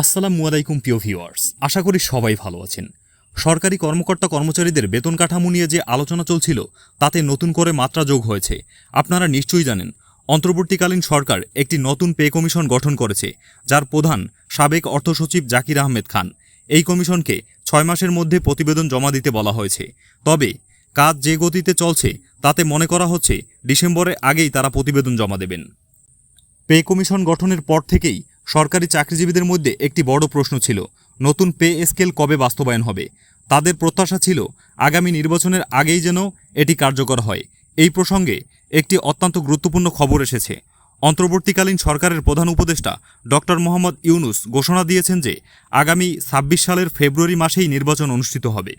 আসসালামু আলাইকুম, প্রিয় ভিউয়ার্স। আশা করি সবাই ভালো আছেন। সরকারি কর্মকর্তা কর্মচারীদের বেতন কাঠামো নিয়ে যে আলোচনা চলছিল, তাতে নতুন করে মাত্রা যোগ হয়েছে। আপনারা নিশ্চয়ই জানেন, অন্তর্বর্তীকালীন সরকার একটি নতুন পে কমিশন গঠন করেছে, যার প্রধান সাবেক অর্থসচিব জাকির আহমেদ খান। এই কমিশনকে ছয় মাসের মধ্যে প্রতিবেদন জমা দিতে বলা হয়েছে। তবে, কাজ যে গতিতে চলছে, তাতে মনে করা হচ্ছে, ডিসেম্বরের আগেই তারা প্রতিবেদন জমা দেবেন। পে কমিশন গঠনের পর থেকেই সরকারি চাকরিজীবীদের মধ্যে একটি বড় প্রশ্ন ছিল, নতুন পে স্কেল কবে বাস্তবায়ন হবে? তাদের প্রত্যাশা ছিল, আগামী নির্বাচনের আগেই যেন এটি কার্যকর হয়। এই প্রসঙ্গে একটি অত্যন্ত গুরুত্বপূর্ণ খবর এসেছে। অন্তর্বর্তীকালীন সরকারের প্রধান উপদেষ্টা ডক্টর মোহাম্মদ ইউনুস ঘোষণা দিয়েছেন যে, আগামী ছাব্বিশ সালের ফেব্রুয়ারি মাসেই নির্বাচন অনুষ্ঠিত হবে।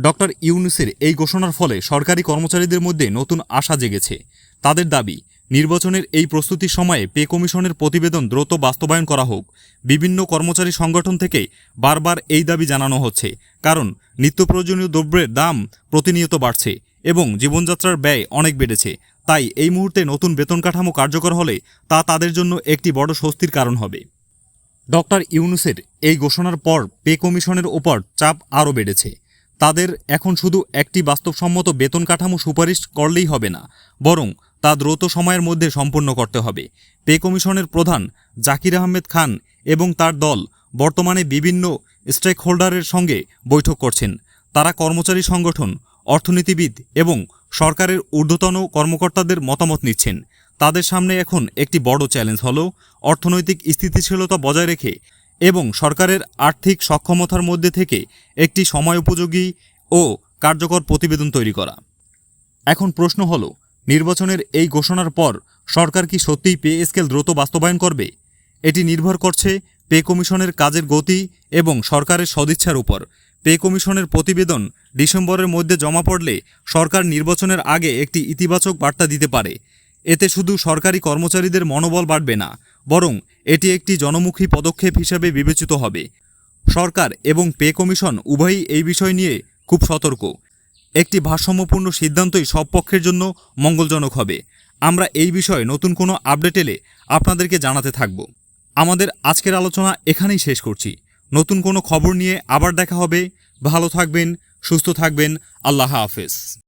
ডক্টর ইউনুসের এই ঘোষণার ফলে সরকারি কর্মচারীদের মধ্যে নতুন আশা জেগেছে। তাদের দাবি নির্বাচনের এই প্রস্তুতির সময়ে পে কমিশনের প্রতিবেদন দ্রুত বাস্তবায়ন করা হোক। বিভিন্ন কর্মচারী সংগঠন থেকে বারবার এই দাবি জানানো হচ্ছে। কারণ নিত্য প্রয়োজনীয় দ্রব্যের দাম প্রতিনিয়ত বাড়ছে এবং জীবনযাত্রার ব্যয় অনেক বেড়েছে। তাই এই মুহূর্তে নতুন বেতন কাঠামো কার্যকর হলে তা তাদের জন্য একটি বড় স্বস্তির কারণ হবে। ডক্টর ইউনুসের এই ঘোষণার পর পে কমিশনের ওপর চাপ আরও বেড়েছে। তাদের এখন শুধু একটি বাস্তবসম্মত বেতন কাঠামো সুপারিশ করলেই হবে না, বরং তা দ্রুত সময়ের মধ্যে সম্পূর্ণ করতে হবে। পে কমিশনের প্রধান জাকির আহমেদ খান এবং তার দল বর্তমানে বিভিন্ন স্টেক হোল্ডারের সঙ্গে বৈঠক করছেন। তারা কর্মচারী সংগঠন, অর্থনীতিবিদ এবং সরকারের ঊর্ধ্বতন কর্মকর্তাদের মতামত নিচ্ছেন। তাদের সামনে এখন একটি বড় চ্যালেঞ্জ হল অর্থনৈতিক স্থিতিশীলতা বজায় রেখে এবং সরকারের আর্থিক সক্ষমতার মধ্যে থেকে একটি সময়োপযোগী ও কার্যকর প্রতিবেদন তৈরি করা। এখন প্রশ্ন হল নির্বাচনের এই ঘোষণার পর সরকার কি সত্যিই পে স্কেল দ্রুত বাস্তবায়ন করবে? এটি নির্ভর করছে পে কমিশনের কাজের গতি এবং সরকারের সদিচ্ছার উপর। পে কমিশনের প্রতিবেদন ডিসেম্বরের মধ্যে জমা পড়লে সরকার নির্বাচনের আগে একটি ইতিবাচক বার্তা দিতে পারে। এতে শুধু সরকারি কর্মচারীদের মনোবল বাড়বে না, বরং এটি একটি জনমুখী পদক্ষেপ হিসেবে বিবেচিত হবে। সরকার এবং পে কমিশন উভয়ই এই বিষয় নিয়ে খুব সতর্ক। একটি ভারসাম্যপূর্ণ সিদ্ধান্তই সব পক্ষের জন্য মঙ্গলজনক হবে। আমরা এই বিষয়ে নতুন কোনো আপডেট এলে আপনাদেরকে জানাতে থাকব। আমাদের আজকের আলোচনা এখানেই শেষ করছি। নতুন কোনো খবর নিয়ে আবার দেখা হবে। ভালো থাকবেন, সুস্থ থাকবেন। আল্লাহ হাফেজ।